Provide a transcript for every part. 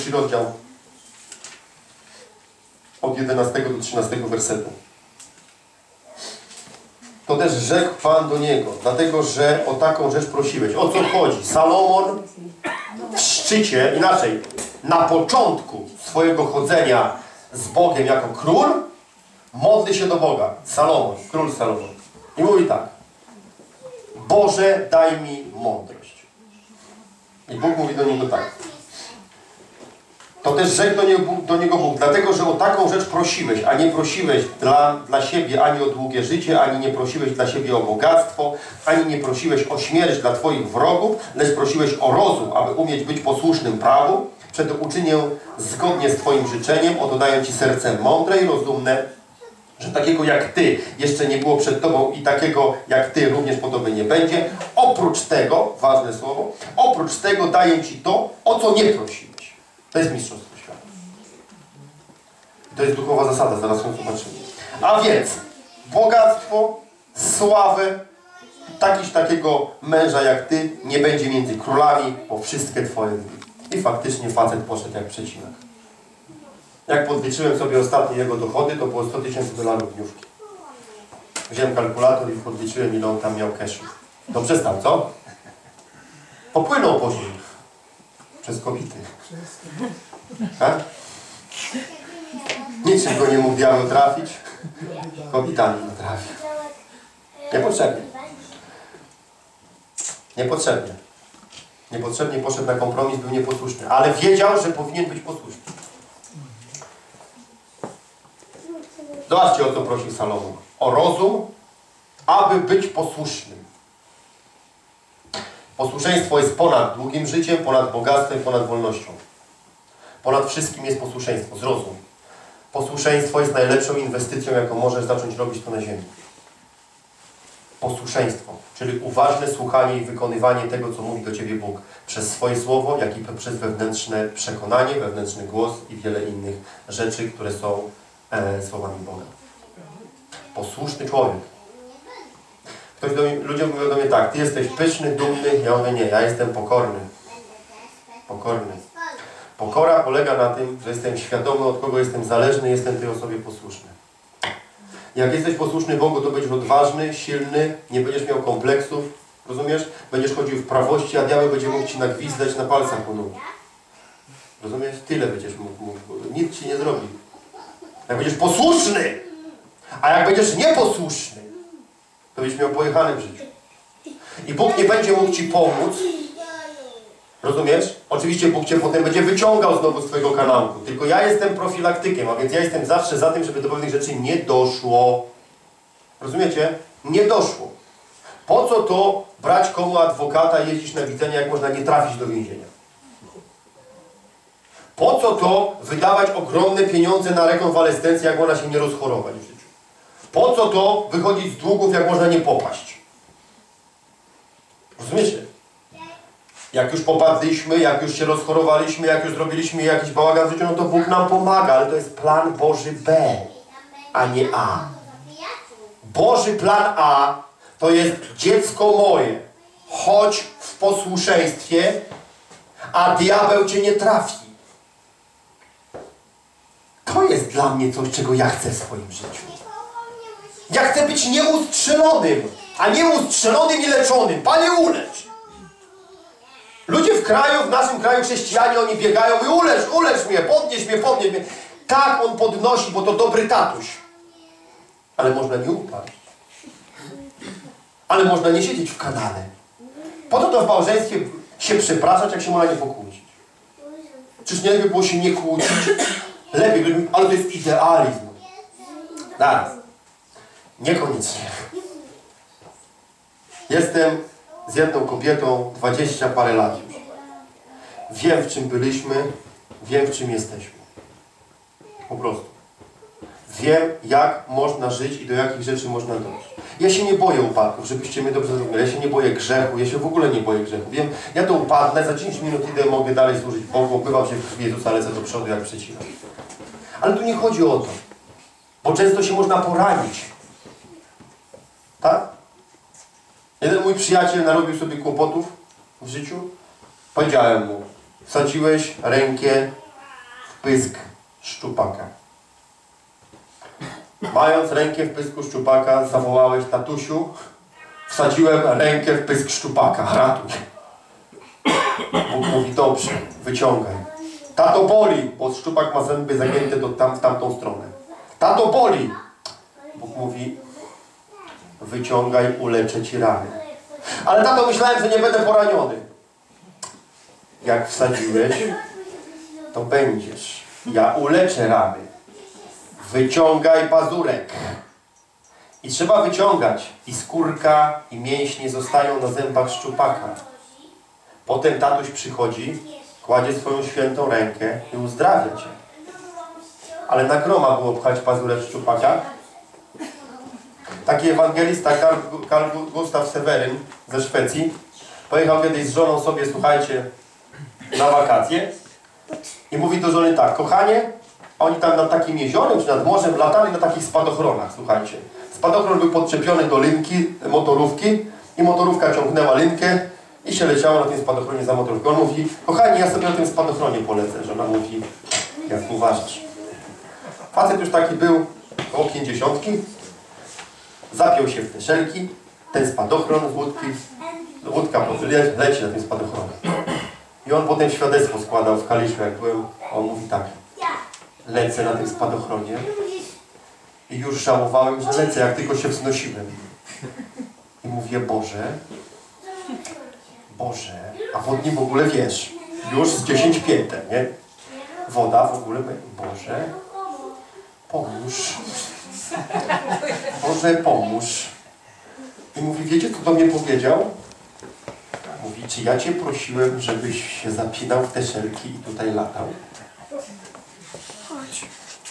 pierwszy rozdział od 11 do 13 wersetu. To też rzekł Pan do niego, dlatego że o taką rzecz prosiłeś. O co chodzi? Salomon w szczycie, inaczej, na początku swojego chodzenia z Bogiem jako król, modli się do Boga. Salomon, król Salomon. I mówi tak. Boże, daj mi mądrość. I Bóg mówi do niego tak. To też rzekł do niego, do niego Bóg, dlatego że o taką rzecz prosiłeś, a nie prosiłeś dla, dla siebie ani o długie życie, ani nie prosiłeś dla siebie o bogactwo, ani nie prosiłeś o śmierć dla Twoich wrogów, lecz prosiłeś o rozum, aby umieć być posłusznym prawu. Przeto uczynię zgodnie z Twoim życzeniem, oto daję Ci serce mądre i rozumne, że takiego jak Ty jeszcze nie było przed Tobą i takiego jak Ty również po Tobie nie będzie. Oprócz tego, ważne słowo, oprócz tego daję Ci to, o co nie prosiłeś. To jest mistrzostwo świata. To jest duchowa zasada, zaraz ją zobaczymy. A więc bogactwo, sławę, takiś takiego męża jak Ty nie będzie między królami po wszystkie Twoje dni. I faktycznie facet poszedł jak przecinek. Jak podliczyłem sobie ostatnie jego dochody, to było 100 tysięcy dolarów dniówki. Wziąłem kalkulator i podliczyłem, ile on tam miał cashu. Dobrze stał, co? Popłynął później. Przez kobiety. Ha? Niczym go nie mógł diabeł trafić. Kobietami go trafił. Niepotrzebnie. Niepotrzebnie. Niepotrzebnie poszedł na kompromis, był nieposłuszny. Ale wiedział, że powinien być posłuszny. Zobaczcie, o co prosił Salomon. O rozum, aby być posłusznym. Posłuszeństwo jest ponad długim życiem, ponad bogactwem, ponad wolnością. Ponad wszystkim jest posłuszeństwo, zrozum. Posłuszeństwo jest najlepszą inwestycją, jaką możesz zacząć robić na ziemi. Posłuszeństwo, czyli uważne słuchanie i wykonywanie tego, co mówi do Ciebie Bóg. Przez swoje słowo, jak i przez wewnętrzne przekonanie, wewnętrzny głos i wiele innych rzeczy, które są e, słowami Boga. Posłuszny człowiek. Ktoś do mnie, ludzie mówią do mnie tak, Ty jesteś pyszny, dumny. Ja mówię, nie, ja jestem pokorny. Pokorny. Pokora polega na tym, że jestem świadomy, od kogo jestem zależny, jestem tej osobie posłuszny. Jak jesteś posłuszny Bogu, to będziesz odważny, silny, nie będziesz miał kompleksów, rozumiesz? Będziesz chodził w prawości, a diabeł będzie mógł Ci nagwizdać na palcach u nóg. Rozumiesz? Tyle będziesz mógł, mógł. Nic Ci nie zrobi. Jak będziesz posłuszny, a jak będziesz nieposłuszny, to będziesz miał pojechane w życiu. I Bóg nie będzie mógł Ci pomóc, Rozumiesz? Oczywiście Bóg Cię potem będzie wyciągał znowu z Twojego kanału. Tylko ja jestem profilaktykiem, a więc ja jestem zawsze za tym, żeby do pewnych rzeczy nie doszło. Rozumiecie? Nie doszło. Po co to brać komu adwokata, jeździć na widzenie, jak można nie trafić do więzienia? Po co to wydawać ogromne pieniądze na rekonwalescencję, jak można się nie rozchorować w życiu? Po co to wychodzić z długów, jak można nie popaść? Rozumiecie? Jak już popadliśmy, jak już się rozchorowaliśmy, jak już zrobiliśmy jakiś bałagan w życiu, no to Bóg nam pomaga, ale to jest plan Boży B, a nie A. Boży plan A to jest dziecko moje. Chodź w posłuszeństwie, a diabeł cię nie trafi. To jest dla mnie coś, czego ja chcę w swoim życiu. Ja chcę być nieustrzelonym, a nie ustrzelonym i leczonym. Panie, ulecz! Ludzie w kraju, w naszym kraju chrześcijanie, oni biegają i ulecz, ulecz mnie, podnieś mnie, podnieś mnie. Tak, on podnosi, bo to dobry tatuś. Ale można nie upaść. Ale można nie siedzieć w kanale. Po to to w małżeństwie się przepraszać, jak się można nie pokłócić. Czyż nie lepiej było się nie kłócić? Lepiej, ale to jest idealizm. Zaraz. Niekoniecznie. Jestem z jedną kobietą dwadzieścia parę lat już. Wiem, w czym byliśmy, wiem, w czym jesteśmy. Po prostu. Wiem, jak można żyć i do jakich rzeczy można dojść. Ja się nie boję upadków, żebyście mnie dobrze zrozumieli. Ja się nie boję grzechu, ja się w ogóle nie boję grzechu. Wiem, ja to upadnę, za 10 minut idę, mogę dalej służyć Bogu, obywam się w krwi Jezusa, lecę do przodu jak przecinek. Ale tu nie chodzi o to, bo często się można poranić. Tak? Jeden mój przyjaciel narobił sobie kłopotów w życiu. Powiedziałem mu, wsadziłeś rękę pysk szczupaka. Mając rękę w pysku szczupaka, zawołałeś tatusiu, wsadziłem rękę w pysk szczupaka, ratuj. Bóg mówi, dobrze, wyciągaj. Tato boli, bo szczupak ma zęby zagięte do tam, w tamtą stronę. Tato boli. Bóg mówi, wyciągaj, uleczę ci rany. Ale tato, myślałem, że nie będę poraniony. Jak wsadziłeś, to będziesz. Ja uleczę rany. Wyciągaj pazurek. I trzeba wyciągać. I skórka, i mięśnie zostają na zębach szczupaka. Potem tatuś przychodzi, kładzie swoją świętą rękę i uzdrawia cię. Ale na groma było pchać pazurek szczupaka. Taki ewangelista Karl, Karl Gustav Seweryn ze Szwecji pojechał kiedyś z żoną sobie, słuchajcie, na wakacje i mówi do żony tak, kochanie, oni tam nad takim jeziorem czy nad morzem latali na takich spadochronach, słuchajcie. Spadochron był podczepiony do linki motorówki i motorówka ciągnęła linkę i się leciało na tym spadochronie za motorówką. On mówi, kochani, ja sobie na tym spadochronie polecę. Żona mówi, jak uważasz. Facet już taki był około pięćdziesiątki, zapiął się w te szelki, ten spadochron z łódki, łódka le, leci na tym spadochronie. I on potem świadectwo składał w Kaliszu, jak byłem. On mówi tak, lecę na tym spadochronie i już żałowałem, że lecę, jak tylko się wznosiłem. I mówię, Boże, Boże, a pod nim w ogóle wiesz, już z 10 pięter, nie? Woda w ogóle, Boże, pomóż. Boże, pomóż. I mówi, wiecie, co do mnie powiedział? Mówi, czy ja Cię prosiłem, żebyś się zapinał w te szelki i tutaj latał?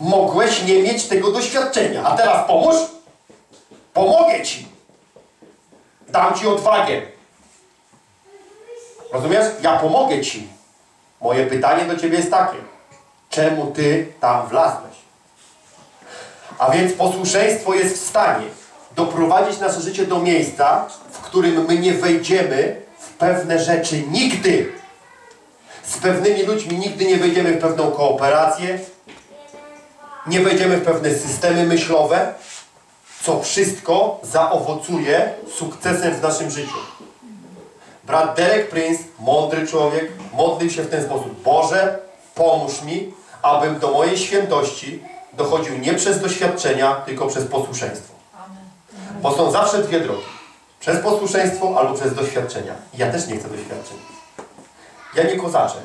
Mogłeś nie mieć tego doświadczenia, a teraz pomóż? Pomogę Ci. Dam Ci odwagę. Rozumiesz? Ja pomogę Ci. Moje pytanie do Ciebie jest takie. Czemu Ty tam wlazłeś? A więc posłuszeństwo jest w stanie doprowadzić nasze życie do miejsca, w którym my nie wejdziemy w pewne rzeczy nigdy. Z pewnymi ludźmi nigdy nie wejdziemy w pewną kooperację, nie wejdziemy w pewne systemy myślowe, co wszystko zaowocuje sukcesem w naszym życiu. Brat Derek Prince, mądry człowiek, modlił się w ten sposób. Boże, pomóż mi, abym do mojej świętości dochodził nie przez doświadczenia, tylko przez posłuszeństwo. Bo są zawsze dwie drogi. Przez posłuszeństwo albo przez doświadczenia. Ja też nie chcę doświadczeń. Ja nie kozaczę.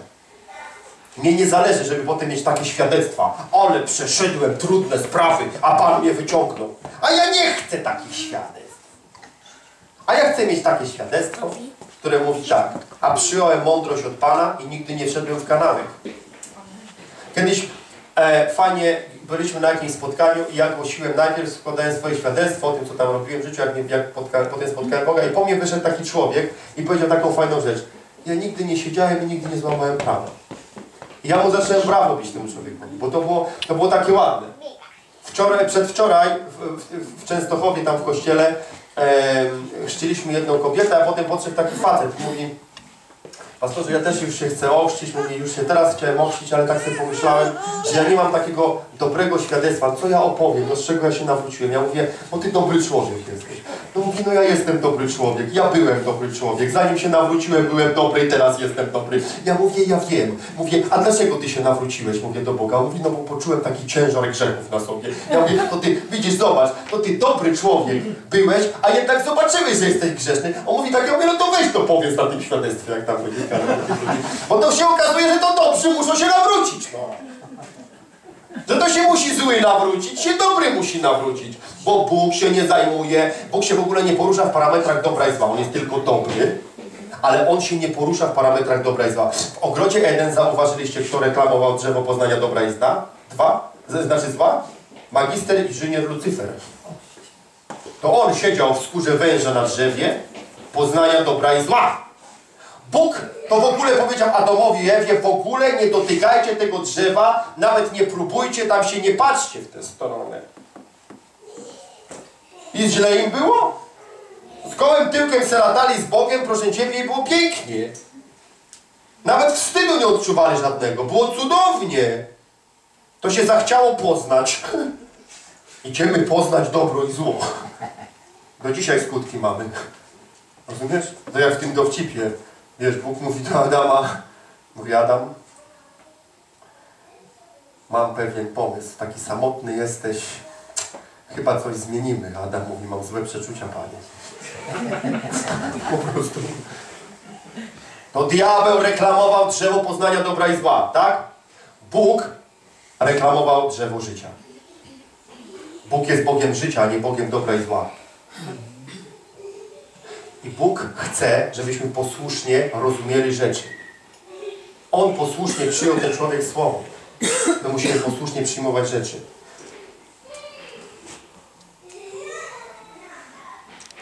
Mnie nie zależy, żeby potem mieć takie świadectwa. Ale przeszedłem trudne sprawy, a Pan mnie wyciągnął. A ja nie chcę takich świadectw. A ja chcę mieć takie świadectwo, które mówi tak. A przyjąłem mądrość od Pana i nigdy nie wszedłem w kanałek. Kiedyś e, fajnie byliśmy na jakimś spotkaniu i ja głosiłem najpierw, składałem swoje świadectwo o tym, co tam robiłem w życiu, jak, jak potem spotkałem Boga i po mnie wyszedł taki człowiek i powiedział taką fajną rzecz. Ja nigdy nie siedziałem i nigdy nie złamałem prawa. I ja mu zacząłem brawo bić temu człowiekowi, bo to było, to było takie ładne. Wczoraj, przedwczoraj w, w, w Częstochowie, tam w kościele, e, chrzciliśmy jedną kobietę, a potem podszedł taki facet mówi Pastorze, ja też już się chcę ochrzcić, mówię, już się teraz chciałem ochrzcić, ale tak sobie pomyślałem, że ja nie mam takiego dobrego świadectwa. Co ja opowiem, do czego ja się nawróciłem? Ja mówię, bo ty dobry człowiek jesteś. No mówi, no ja jestem dobry człowiek, ja byłem dobry człowiek. Zanim się nawróciłem, byłem dobry i teraz jestem dobry. Ja mówię, ja wiem. Mówię, a dlaczego ty się nawróciłeś? Mówię do Boga. Mówi, no bo poczułem taki ciężar grzechów na sobie. Ja mówię, to ty, widzisz, zobacz, to ty dobry człowiek byłeś, a jednak zobaczyłeś, że jesteś grzeszny. On mówi tak, ja mówię, no to weź to powiedz na tym świadectwie, jak tam będzie. Bo to się okazuje, że to dobrzy muszą się nawrócić. No. Że to się musi zły nawrócić, się dobry musi nawrócić. Bo Bóg się nie zajmuje, Bóg się w ogóle nie porusza w parametrach dobra i zła. On jest tylko dobry, ale On się nie porusza w parametrach dobra i zła. W ogrodzie Eden zauważyliście, kto reklamował drzewo poznania dobra i zła? Dwa? Znaczy zła? Magister inżynier Lucyfer. To on siedział w skórze węża na drzewie poznania dobra i zła. Bóg to w ogóle powiedział Adamowi i Ewie, w ogóle nie dotykajcie tego drzewa, nawet nie próbujcie, tam się nie patrzcie w tę stronę. I źle im było? Z gołym tyłkiem se latali z Bogiem, proszę Ciebie, i było pięknie. Nawet wstydu nie odczuwali żadnego, było cudownie. To się zachciało poznać. Idziemy poznać dobro i zło. Do dzisiaj skutki mamy. Rozumiesz? To jak w tym dowcipie. Wiesz, Bóg mówi do Adama, mówi Adam, mam pewien pomysł, taki samotny jesteś, chyba coś zmienimy. Adam mówi, mam złe przeczucia, Panie. Po prostu. To diabeł reklamował drzewo poznania dobra i zła, tak? Bóg reklamował drzewo życia. Bóg jest Bogiem życia, a nie Bogiem dobra i zła. I Bóg chce, żebyśmy posłusznie rozumieli rzeczy. On posłusznie przyjął ten człowiek słowo. My musimy posłusznie przyjmować rzeczy.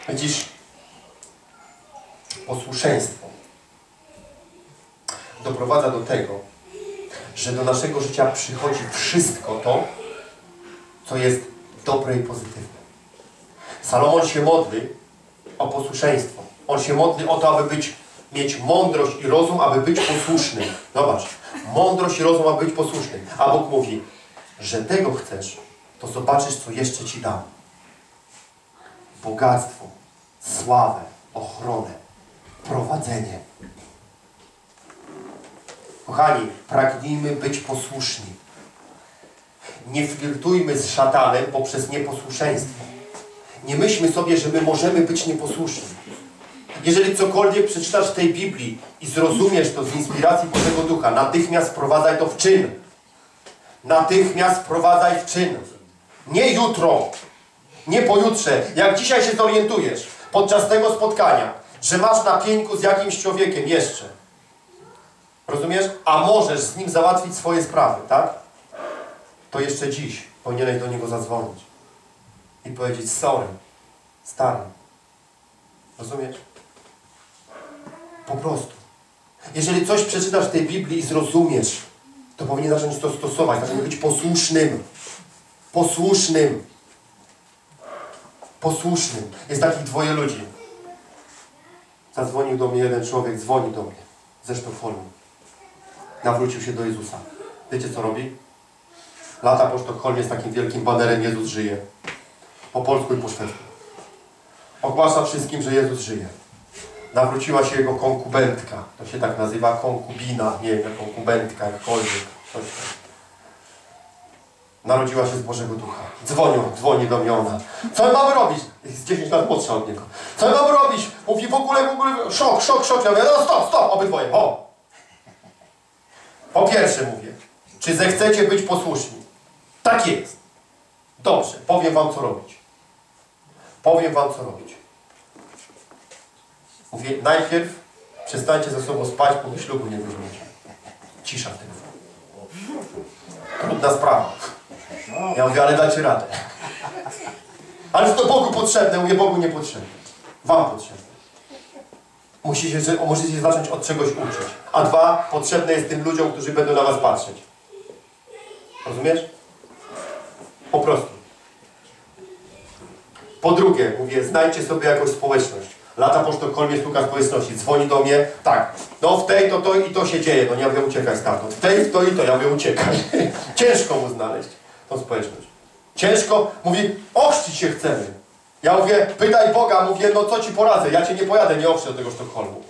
Widzisz, posłuszeństwo doprowadza do tego, że do naszego życia przychodzi wszystko to, co jest dobre i pozytywne. Salomon się modli o posłuszeństwo. On się modli o to, aby być, mieć mądrość i rozum, aby być posłusznym. Zobacz, mądrość i rozum, aby być posłusznym. A Bóg mówi, że tego chcesz, to zobaczysz, co jeszcze Ci dam. Bogactwo, sławę, ochronę, prowadzenie. Kochani, pragnijmy być posłuszni. Nie flirtujmy z szatanem poprzez nieposłuszeństwo. Nie myślmy sobie, że my możemy być nieposłuszni. Jeżeli cokolwiek przeczytasz w tej Biblii i zrozumiesz to z inspiracji Bożego Ducha, natychmiast wprowadzaj to w czyn. Natychmiast wprowadzaj w czyn. Nie jutro, nie pojutrze. Jak dzisiaj się zorientujesz podczas tego spotkania, że masz na pieńku z jakimś człowiekiem jeszcze. Rozumiesz? A możesz z nim załatwić swoje sprawy, tak? To jeszcze dziś powinieneś do niego zadzwonić i powiedzieć sorry, stary. Rozumiesz? Po prostu. Jeżeli coś przeczytasz w tej Biblii i zrozumiesz, to powinien zacząć to stosować, zacząć być posłusznym. Posłusznym. Posłusznym. Jest takich dwoje ludzi. Zadzwonił do mnie jeden człowiek, dzwoni do mnie ze Sztokholmu. Nawrócił się do Jezusa. Wiecie co robi? Lata po Sztokholmie z takim wielkim banerem Jezus żyje. Po polsku i po szwedzku. Ogłasza wszystkim, że Jezus żyje. Nawróciła się jego konkubentka. To się tak nazywa konkubina, nie wiem, konkubentka, jakkolwiek. Coś tam. Narodziła się z Bożego Ducha. Dzwonią, dzwoni do mnie ona. Co my mamy robić? Jest 10 lat młodsza od niego. Co my mamy robić? Mówi w ogóle, w ogóle, szok, szok, szok. Ja mówię, no stop, stop, obydwoje, o. Po pierwsze mówię, czy zechcecie być posłuszni? Tak jest. Dobrze, powiem wam co robić. Powiem wam co robić. Mówię, najpierw przestańcie ze sobą spać, do ślubu nie weźmiecie. Cisza w telefonie. Trudna sprawa. Ja mówię, ale dacie radę. Ale to Bogu potrzebne, mówię, Bogu nie potrzebne. Wam potrzebne. Musicie, musicie zacząć od czegoś uczyć. A dwa, potrzebne jest tym ludziom, którzy będą na was patrzeć. Rozumiesz? Po prostu. Po drugie, mówię, znajdźcie sobie jakąś społeczność. Lata po Sztokholmie sztuka społeczności. Dzwoni do mnie, tak, no w tej to to i to się dzieje. No nie, ja mówię, uciekaj stamtąd. W tej to i to, ja mówię, uciekaj. Ciężko mu znaleźć tą społeczność. Ciężko, mówi, ochrzcić się chcemy. Ja mówię, pytaj Boga, mówię, no co ci poradzę, ja cię nie pojadę, nie ochrzczę do tego Sztokholmu.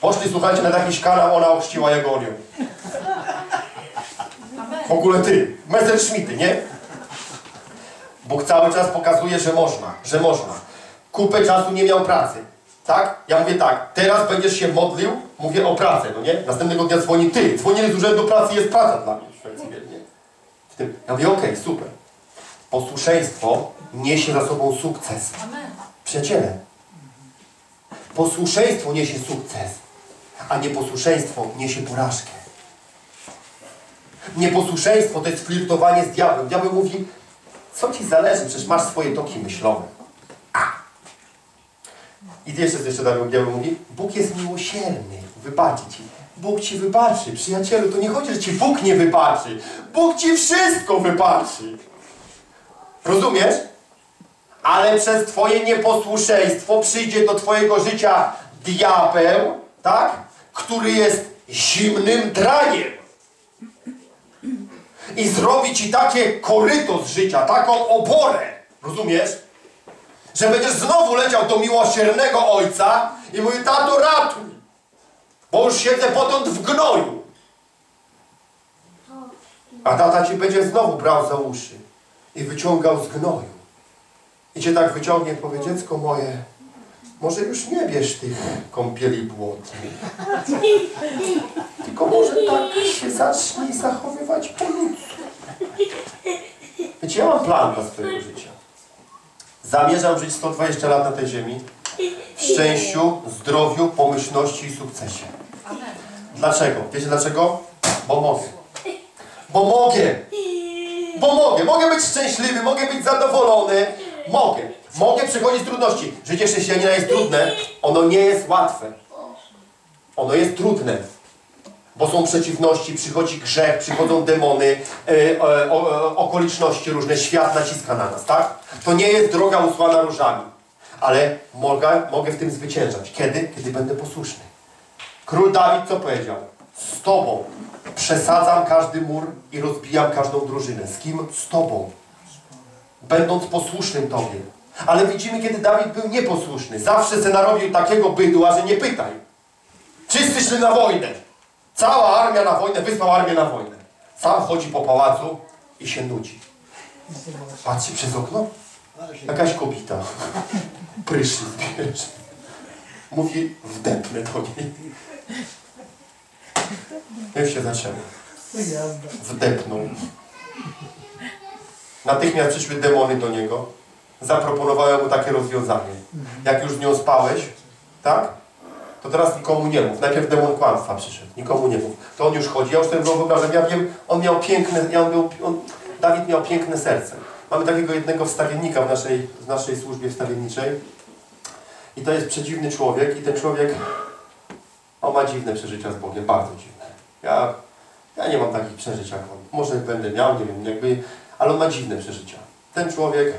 Poszli, słuchajcie, na jakiś kanał, ona ochrzciła jego onią. W ogóle ty, Messerschmitty, nie? Bóg cały czas pokazuje, że można, że można. Kupę czasu nie miał pracy. Tak? Ja mówię tak, teraz będziesz się modlił, mówię o pracę, no nie? Następnego dnia dzwoni ty. Dzwonili z urzędu pracy, jest praca dla mnie w Szwecji, nie? W tym, ja mówię, okej, okay, super. Posłuszeństwo niesie za sobą sukces. Przyjaciele, posłuszeństwo niesie sukces, a nieposłuszeństwo niesie porażkę. Nieposłuszeństwo to jest flirtowanie z diabłem. Diabeł mówi, co ci zależy, przecież masz swoje toki myślowe. A. I jeszcze, jeszcze diabeł mówi, Bóg jest miłosierny, wybaczy ci. Bóg ci wybaczy, przyjacielu, to nie chodzi, że ci Bóg nie wybaczy. Bóg ci wszystko wybaczy. Rozumiesz? Ale przez twoje nieposłuszeństwo przyjdzie do twojego życia diabeł, tak? Który jest zimnym draniem. I zrobi ci takie koryto z życia, taką oborę, rozumiesz? Że będziesz znowu leciał do miłosiernego ojca i mówi, tato ratuj, bo już siedzę potąd w gnoju. A tata ci będzie znowu brał za uszy i wyciągał z gnoju. I cię tak wyciągnie powie, dziecko moje, może już nie bierz tych kąpieli błotnych. Tylko może tak się zacznij zachowywać po ludzku. Wiecie, ja mam plan dla swojego życia. Zamierzam żyć 120 lat na tej ziemi w szczęściu, zdrowiu, pomyślności i sukcesie. Dlaczego? Wiecie dlaczego? Bo mogę. Bo mogę. Bo mogę. Mogę być szczęśliwy, mogę być zadowolony. Mogę. Mogę przechodzić trudności. Życie chrześcijanina jest trudne. Ono nie jest łatwe. Ono jest trudne. Bo są przeciwności, przychodzi grzech, przychodzą demony, e, e, o, e, okoliczności różne, świat naciska na nas, tak? To nie jest droga usłana różami. Ale mogę, mogę w tym zwyciężać. Kiedy? Kiedy będę posłuszny. Król Dawid co powiedział? Z Tobą przesadzam każdy mur i rozbijam każdą drużynę. Z kim? Z Tobą. Będąc posłusznym Tobie. Ale widzimy, kiedy Dawid był nieposłuszny. Zawsze se narobił takiego bydła, że nie pytaj. Wszyscy szli na wojnę. Cała armia na wojnę, wysłał armię na wojnę. Sam chodzi po pałacu i się nudzi. Patrzy przez okno. Jakaś kobieta. Prysznic bierze. Mówi, wdepnę do niej. Jak się zaczęło? Wdepnął. Natychmiast przyszły demony do niego. Zaproponowałem mu takie rozwiązanie. Jak już nią spałeś, tak? To teraz nikomu nie mów. Najpierw demon kłamstwa przyszedł. Nikomu nie mów. To on już chodzi. Ja już ten wyobrażam. Ja wiem, on miał piękne, ja był, on, Dawid miał piękne serce. Mamy takiego jednego wstawiennika w naszej, w naszej służbie wstawienniczej. I to jest przedziwny człowiek. I ten człowiek, on ma dziwne przeżycia z Bogiem. Bardzo dziwne. Ja, ja nie mam takich przeżyć jak on. Może będę miał, nie wiem, jakby, ale on ma dziwne przeżycia. Ten człowiek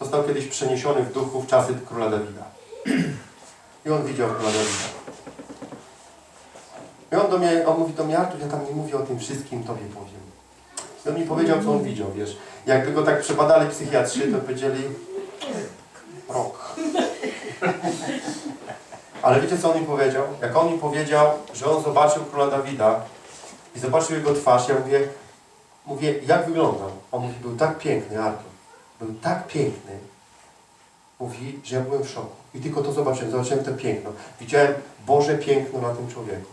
został kiedyś przeniesiony w duchu w czasy króla Dawida. I on widział króla Dawida. I on do mnie, on mówi do mnie, Artur, ja tam nie mówię o tym wszystkim, tobie powiem. I on mi powiedział, co on widział, wiesz. Jakby go tak przebadali psychiatrzy, to powiedzieli rok. Ale wiecie, co on mi powiedział? Jak on mi powiedział, że on zobaczył króla Dawida i zobaczył jego twarz, ja mówię, mówię, jak wyglądał? On mówi, był tak piękny, Artur. Był tak piękny. Mówi, że ja byłem w szoku. I tylko to zobaczyłem, zobaczyłem to piękno. Widziałem Boże piękno na tym człowieku.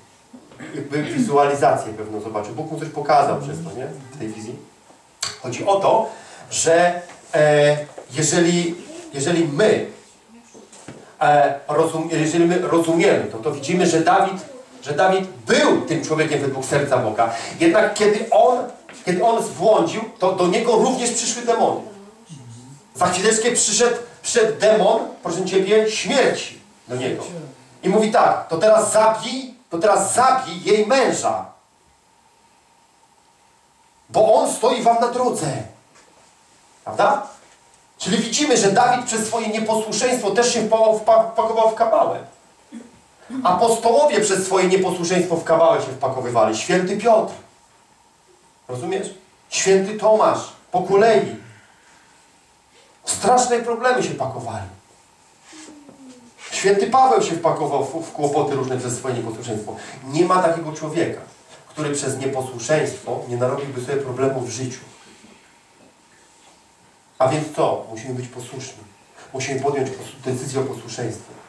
Jakby wizualizację pewną zobaczył. Bóg mu coś pokazał przez to, nie? W tej wizji. Chodzi o to, że e, jeżeli, jeżeli my e, rozum, jeżeli my rozumiemy to, to widzimy, że Dawid, że Dawid był tym człowiekiem według serca Boga. Jednak kiedy on, kiedy on zbłądził, to do niego również przyszły demony. Za chwileczkę przyszedł, przyszedł demon, proszę Ciebie, śmierci do niego. I mówi tak, to teraz zabij, to teraz zabij jej męża. Bo on stoi Wam na drodze. Prawda? Czyli widzimy, że Dawid przez swoje nieposłuszeństwo też się wpakował w kabałę. Apostołowie przez swoje nieposłuszeństwo w kabałę się wpakowywali. Święty Piotr. Rozumiesz? Święty Tomasz. Po kolei. Straszne problemy się pakowali. Święty Paweł się wpakował w, kłopoty różne przez swoje nieposłuszeństwo. Nie ma takiego człowieka, który przez nieposłuszeństwo nie narobiłby sobie problemów w życiu. A więc co? Musimy być posłuszni. Musimy podjąć decyzję o posłuszeństwie.